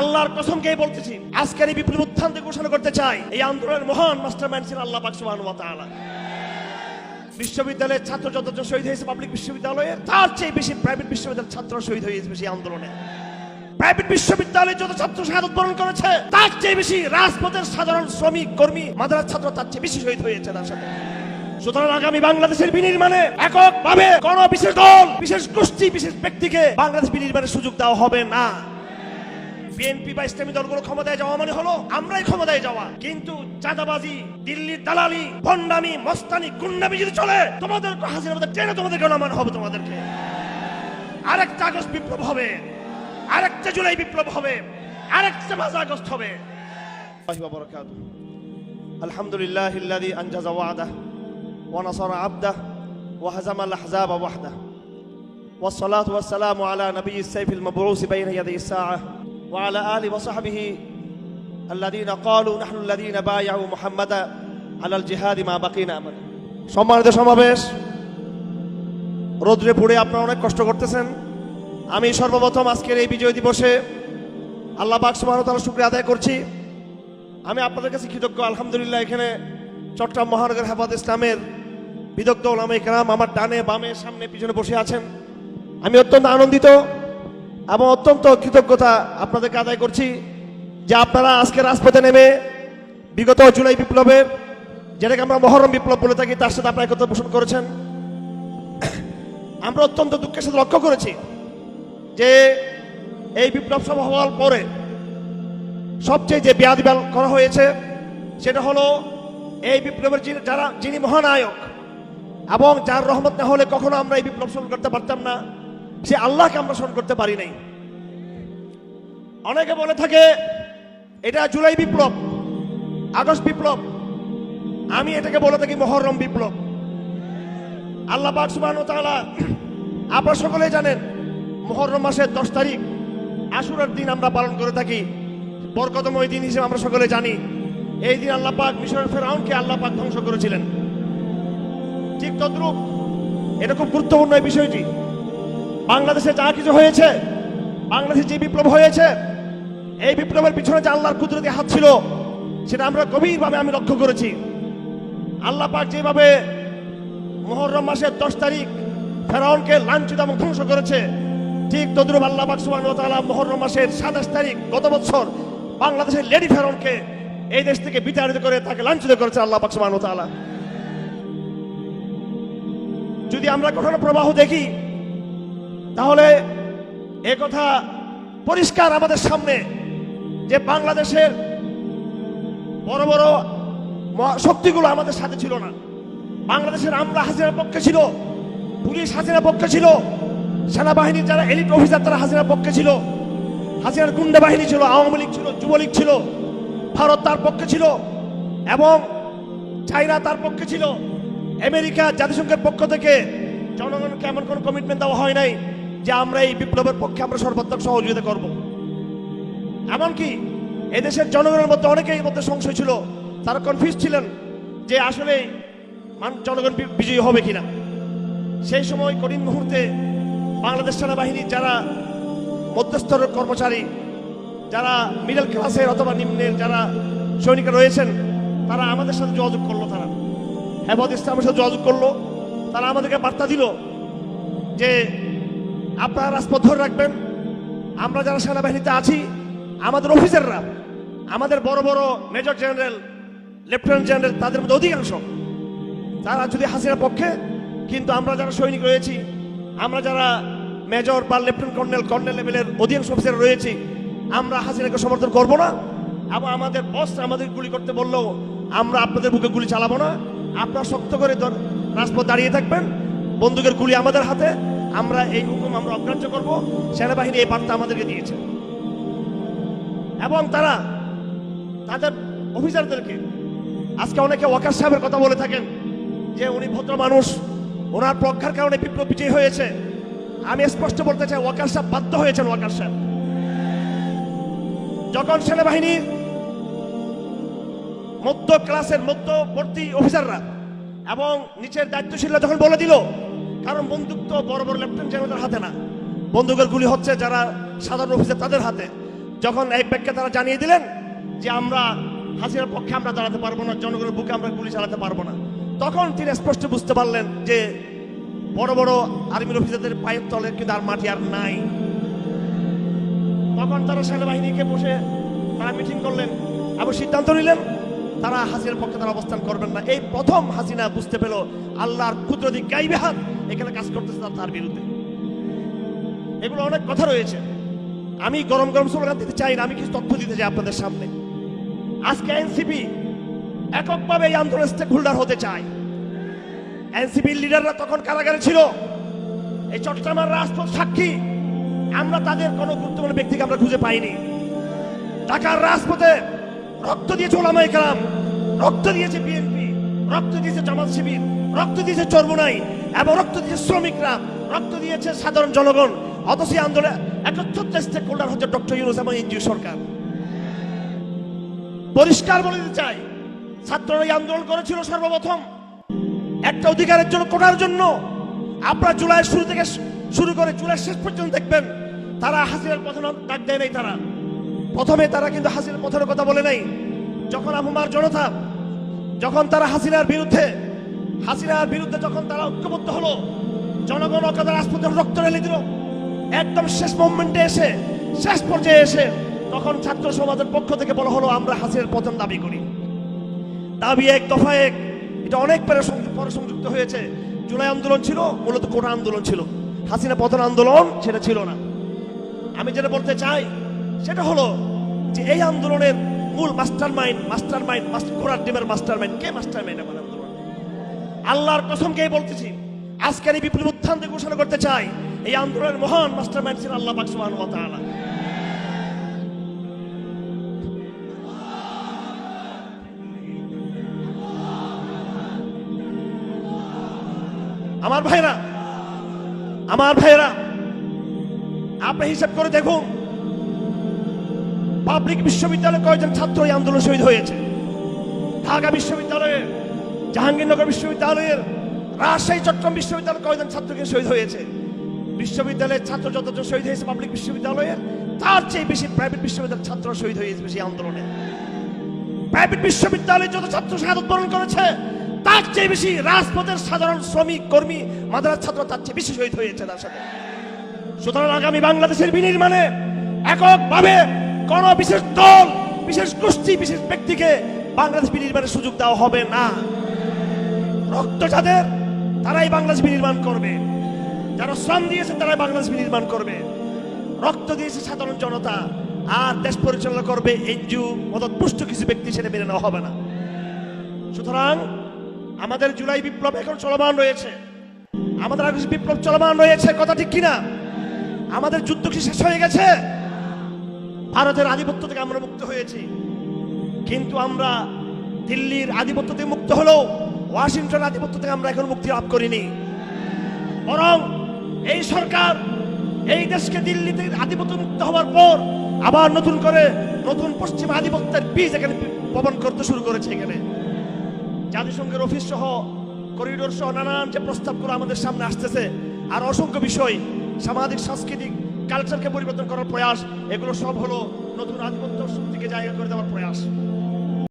আল্লাহর কসমকে বলতেছি, আজকের এই বিপ্লব উত্থান থেকে ঘোষণা করতে চাই। এই আন্দোলনের মহান মাস্টার মাইন্ড ছিলেন আল্লাহ বিশ্ববিদ্যালয়ের ছাত্র যতজন শহীদ হয়েছে, পাবলিক বিশ্ববিদ্যালয়ের তার চেয়ে বেশি প্রাইভেট বিশ্ববিদ্যালয়ের ছাত্র শহীদ হয়েছে বেশি আন্দোলনে। প্রাইভেট বিশ্ববিদ্যালয়ে যত ছাত্র শাহাদত করেছে, তার চেয়ে বেশি রাজপথের সাধারণ শ্রমিক, কর্মী মাদ্রাস ছাত্র তার চেয়ে বেশি শহীদ হয়েছে তার সাথে। সুতরাং আগামী বাংলাদেশের বিনির্মাণে এককভাবে কোন বিশেষ দল, বিশেষ গোষ্ঠী, বিশেষ ব্যক্তিকে বাংলাদেশ বিনির্মাণের সুযোগ দেওয়া হবে না। বিএনপি বা ইসলামী দলগুলো ক্ষমতায় যাওয়া মানে হলো আমরাই ক্ষমতায় যাওয়া কিন্তু চাঁদাবাজি দিল্লির দালালি ভণ্ডামি মস্তানি গুন্ডামি যদি চলে তোমাদের হাজির মধ্যে টেনে তোমাদেরকে নামানো হবে তোমাদেরকে আরেকটা আগস্ট বিপ্লব হবে আরেকটা জুলাই বিপ্লব হবে আরেকটা মাঝ আগস্ট হবে আলহামদুলিল্লাহ الذي أنجز وعده ونصر عبده وهزم الأحزاب وحده والصلاة والسلام على نبي السيف المبعوث بين يدي الساعة وعلى آله وصحبه الذين قالوا نحن الذين بايعوا محمدا على الجهاد ما بقينا أبدا সম্মানিত সমাবেশ রোদ্রে পুড়ে আপনারা অনেক কষ্ট করতেছেন আমি সর্বপ্রথম আজকের এই বিজয় দিবসে আল্লাহ পাক সুবহানাহু ওয়া তাআলার শুকরিয়া আদায় করছি আমি আপনাদের কাছে কৃতজ্ঞ আলহামদুলিল্লাহ এখানে চট্টগ্রাম মহানগর হেফাজ ইসলামের বিদগ্ধ ওলামা ইকরাম আমার ডানে বামে সামনে পিছনে বসে আছেন আমি অত্যন্ত আনন্দিত এবং অত্যন্ত কৃতজ্ঞতা আপনাদেরকে আদায় করছি যে আপনারা আজকে রাজপথে নেমে বিগত জুলাই বিপ্লবের যেটাকে আমরা মহরম বিপ্লব বলে থাকি, তার সাথে আপনারা একত্র পোষণ করেছেন। আমরা অত্যন্ত দুঃখের সাথে লক্ষ্য করেছি যে এই বিপ্লব সভা হওয়ার পরে সবচেয়ে যে বেয়াদিবাল করা হয়েছে, সেটা হলো এই বিপ্লবের যারা যিনি মহানায়ক এবং যার রহমত না হলে কখনো আমরা এই বিপ্লব স্মরণ করতে পারতাম না। সে আল্লাহকে আমরা স্মরণ করতে পারি নাই। অনেকে বলে থাকে, এটা জুলাই বিপ্লব, আগস্ট বিপ্লব, আমি এটাকে বলে থাকি মহরম বিপ্লব। আল্লাহ পাক ওয়া তাআলা সকলেই জানেন মুহররম মাসের দশ তারিখ, আশুরার দিন আমরা পালন করে থাকি। বরকতময় দিন হিসেবে আমরা সকলে জানি, এই দিন আল্লাহ পাক মিশরের ফেরাউনকে আল্লাহ পাক ধ্বংস করেছিলেন। ঠিক তদ্রুপ, এটা খুব গুরুত্বপূর্ণ এই বিষয়টি। বাংলাদেশে যা কিছু হয়েছে, বাংলাদেশে যে বিপ্লব হয়েছে, এই বিপ্লবের পিছনে যে আল্লাহর কুদরতি হাত ছিল, সেটা আমরা গভীরভাবে আমি লক্ষ্য করেছি। আল্লাহ পাক যেভাবে মোহরম মাসের দশ তারিখ ফেরাউনকে লাঞ্ছিত এবং ধ্বংস করেছে, ঠিক তদ্রুপ আল্লাহ পাক ওয়া তাআলা মাসের সাতাশ তারিখ গত বছর বাংলাদেশের লেডি ফেরাউনকে এই দেশ থেকে বিতাড়িত করে তাকে লাঞ্ছিত করেছে আল্লাহ পাক তাআলা। যদি আমরা কখনো প্রবাহ দেখি তাহলে এ কথা পরিষ্কার আমাদের সামনে যে বাংলাদেশের বড় বড় শক্তিগুলো আমাদের সাথে ছিল না। বাংলাদেশের আমরা হাসিনার পক্ষে ছিল, পুলিশ হাসিনার পক্ষে ছিল, সেনাবাহিনীর যারা এলিট অফিসার তারা হাসিনার পক্ষে ছিল, হাসিনার গুন্ডা বাহিনী ছিল, আওয়ামী লীগ ছিল, যুবলীগ ছিল, ভারত তার পক্ষে ছিল এবং চাইনা তার পক্ষে ছিল। আমেরিকা জাতিসংঘের পক্ষ থেকে জনগণকে এমন কোনো কমিটমেন্ট দেওয়া হয় নাই। যে আমরা এই বিপ্লবের পক্ষে আমরা সর্বাত্মক সহযোগিতা করব। এমনকি এদেশের জনগণের মধ্যে অনেকেই মধ্যে সংশয় ছিল। তারা কনফিউজ ছিলেন যে আসলে জনগণ বিজয়ী হবে কিনা। সেই সময় কঠিন মুহূর্তে বাংলাদেশ সেনাবাহিনীর যারা মধ্যস্তরের কর্মচারী, যারা মিডল ক্লাসের অথবা নিম্নের যারা সৈনিকরা রয়েছেন, তারা আমাদের সাথে যোগাযোগ করল তারা। হেফাজ ইসলামের সাথে যোগাযোগ করল। তারা আমাদেরকে বার্তা দিল যে আপনারা রাজপথ ধরে রাখবেন। আমরা যারা সেনাবাহিনীতে আছি, আমাদের অফিসাররা, আমাদের বড় বড় মেজর জেনারেল, লেফটেন্যান্ট জেনারেল, তাদের মধ্যে অধিকাংশ, তারা যদি হাসিনার পক্ষে, কিন্তু আমরা যারা সৈনিক রয়েছি, আমরা যারা মেজর বা লেফটেন্যান্ট কর্নেল কর্নেল লেভেলের অধিকাংশ অফিসার রয়েছি, আমরা হাসিনাকে সমর্থন করব না এবং আমাদের বস আমাদের গুলি করতে বললেও আমরা আপনাদের বুকে গুলি চালাবো না। আপনারা শক্ত করে রাজপথ দাঁড়িয়ে থাকবেন। বন্দুকের গুলি আমাদের হাতে আমরা এই হুকুম আমরা অগ্রাহ্য করব। সেনাবাহিনী এই বার্তা আমাদেরকে দিয়েছে। এবং তারা তাদের অফিসারদেরকে, আজকে অনেকে ওয়াকার সাহেবের কথা বলে থাকেন যে উনি ভদ্র মানুষ, ওনার প্রজ্ঞার কারণে বিপ্লব বিজয়ী হয়েছে। আমি স্পষ্ট বলতে চাই, ওয়াকার সাহেব বাধ্য হয়েছেন, ওয়াকার সাহেব। যখন সেনাবাহিনীর মধ্য ক্লাসের মধ্যবর্তী অফিসাররা এবং নিচের দায়িত্বশীলরা যখন বলে দিল কারণ বন্দুক তো বড় বড় লেফটেন্যান্ট জেনারেলের হাতে না। বন্দুকের গুলি হচ্ছে যারা সাধারণ অফিসার তাদের হাতে। যখন এই ব্যাখ্যা তারা জানিয়ে দিলেন যে আমরা হাসিনার পক্ষে আমরা দাঁড়াতে পারব না, জনগণের বুকে আমরা গুলি চালাতে পারব না, তখন তিনি স্পষ্ট বুঝতে পারলেন যে বড় বড় আর্মির অফিসারদের পায়ের তলে কিন্তু আর মাটি আর নাই। তখন তারা সেনাবাহিনীকে বসে তারা মিটিং করলেন এবং সিদ্ধান্ত নিলেন তারা হাসিনার পক্ষে তারা অবস্থান করবেন না। এই প্রথম হাসিনা বুঝতে পেল আল্লাহর কুদরতি গাইবে হাত এখানে কাজ করতেছে তার- বিরুদ্ধে। এগুলো অনেক কথা রয়েছে। আমি গরম গরম স্লোগান দিতে চাই না, আমি কিছু তথ্য দিতে চাই আপনাদের সামনে। আজকে এনসিপি এককভাবে এই আন্দোলন স্টেক হোল্ডার হতে চায়। এনসিপির লিডাররা তখন কারাগারে ছিল। এই চট্টগ্রামের রাজপথ সাক্ষী। আমরা তাদের কোনো গুরুত্বপূর্ণ ব্যক্তিকে আমরা খুঁজে পাইনি। ঢাকার রাজপথে রক্ত দিয়েছে ওলামাই কালাম রক্ত দিয়েছে বিএনপি, রক্ত দিয়েছে জামাত শিবির, রক্ত দিয়েছে চর্মনাই এবং রক্ত দিয়েছে শ্রমিকরা, রক্ত দিয়েছে সাধারণ জনগণ। অথচ আন্দোলনে একত্রিত স্টেক হোল্ডার হচ্ছে ডক্টর ইউনুস এবং এনজিও সরকার। পরিষ্কার বলে দিতে চাই, ছাত্ররা এই আন্দোলন করেছিল সর্বপ্রথম। একটা অধিকারের জন্য, কোটার জন্য। আপনারা জুলাই শুরু থেকে শুরু করে জুলাই শেষ পর্যন্ত দেখবেন, তারা হাসিনার পথন ডাক দেয় নাই তারা। প্রথমে তারা কিন্তু হাসিনার পথের কথা বলে নাই। যখন আহমার জনতা, যখন তারা হাসিনার বিরুদ্ধে হাসিনার বিরুদ্ধে যখন তারা ঐক্যবদ্ধ হলো, জনগণ অকাদা রাজপথে রক্ত ঢেলে দিল। একদম শেষ মোমেন্টে এসে, শেষ পর্যায়ে এসে তখন ছাত্র সমাজের পক্ষ থেকে বলা হলো, আমরা হাসিনার পতন দাবি করি। দাবি এক, দফা এক, এটা অনেক পরে পরে সংযুক্ত হয়েছে। জুলাই আন্দোলন ছিল, মূলত কোটা আন্দোলন ছিল। হাসিনা পতন আন্দোলন, সেটা ছিল না। আমি যেটা বলতে চাই সেটা হলো যে এই আন্দোলনের মূল মাস্টার মাইন্ড মাস্টার মাইন্ড কোরআন টিমের মাস্টার মাইন্ড কে মাস্টার মাইন্ড আমার আন্দোলন? আল্লাহর কসমকে বলতেছি, আজকের এই বিপ্লব থেকে ঘোষণা করতে চাই, এই আন্দোলনের মহান মাস্টার মাইন্ড ছিল আল্লাহ পাক সুবহানাহু ওয়া আমার ভাইরা আমার ভাইরা আপনি হিসাব করে দেখুন পাবলিক বিশ্ববিদ্যালয়ে কয়েকজন ছাত্র এই আন্দোলন শহীদ হয়েছে? ঢাকা বিশ্ববিদ্যালয়ের জাহাঙ্গীরনগর বিশ্ববিদ্যালয়ের, রাজশাহী, চট্টগ্রাম বিশ্ববিদ্যালয়ের কয়েকজন ছাত্রকে শহীদ হয়েছে? বিশ্ববিদ্যালয়ের ছাত্র যতজন শহীদ হয়েছে পাবলিক বিশ্ববিদ্যালয়ের, তার চেয়ে বেশি প্রাইভেট বিশ্ববিদ্যালয়ের ছাত্র শহীদ হয়েছে বেশি আন্দোলনে। প্রাইভেট বিশ্ববিদ্যালয়ে যত ছাত্র শাহাদত বরণ করেছে, তার চেয়ে বেশি রাজপথের সাধারণ শ্রমিক, কর্মী মাদ্রাস ছাত্র তার চেয়ে বেশি শহীদ হয়েছে তার সাথে। সুতরাং আগামী বাংলাদেশের বিনির্মাণে এককভাবে কোন বিশেষ দল, বিশেষ গোষ্ঠী, বিশেষ ব্যক্তিকে বাংলাদেশ বিনির্মাণের সুযোগ দেওয়া হবে না। রক্ত যাদের, তারাই বাংলাদেশ বিনির্মাণ করবে। যারা শ্রম দিয়েছে, তারাই বাংলাদেশ বিনির্মাণ করবে। রক্ত দিয়েছে সাধারণ জনতা, আর দেশ পরিচালনা করবে এনজিও মদতপুষ্ট কিছু ব্যক্তি সেটা মেনে নেওয়া হবে না। সুতরাং আমাদের জুলাই বিপ্লব এখন চলমান রয়েছে। আমাদের আগস্ট বিপ্লব চলমান রয়েছে, কথা ঠিক কিনা? আমাদের যুদ্ধ কি শেষ হয়ে গেছে? ভারতের আধিপত্য থেকে আমরা মুক্ত হয়েছি। কিন্তু আমরা দিল্লির আধিপত্য থেকে মুক্ত হলেও ওয়াশিংটন আধিপত্য থেকে আমরা এখন মুক্তি লাভ করিনি। বরং এই সরকার এই দেশকে দিল্লি থেকে আধিপত্য মুক্ত হওয়ার পর আবার নতুন করে নতুন পশ্চিম আধিপত্যের বীজ এখানে বপন করতে শুরু করেছে এখানে। জাতিসংঘের অফিস সহ করিডোর সহ নানান যে প্রস্তাবগুলো আমাদের সামনে আসতেছে, আর অসংখ্য বিষয়, সামাজিক, সাংস্কৃতিক কালচারকে পরিবর্তন করার প্রয়াস এগুলো সব হলো নতুন আধিপত্য শক্তিকে জায়গা করে দেওয়ার প্রয়াস।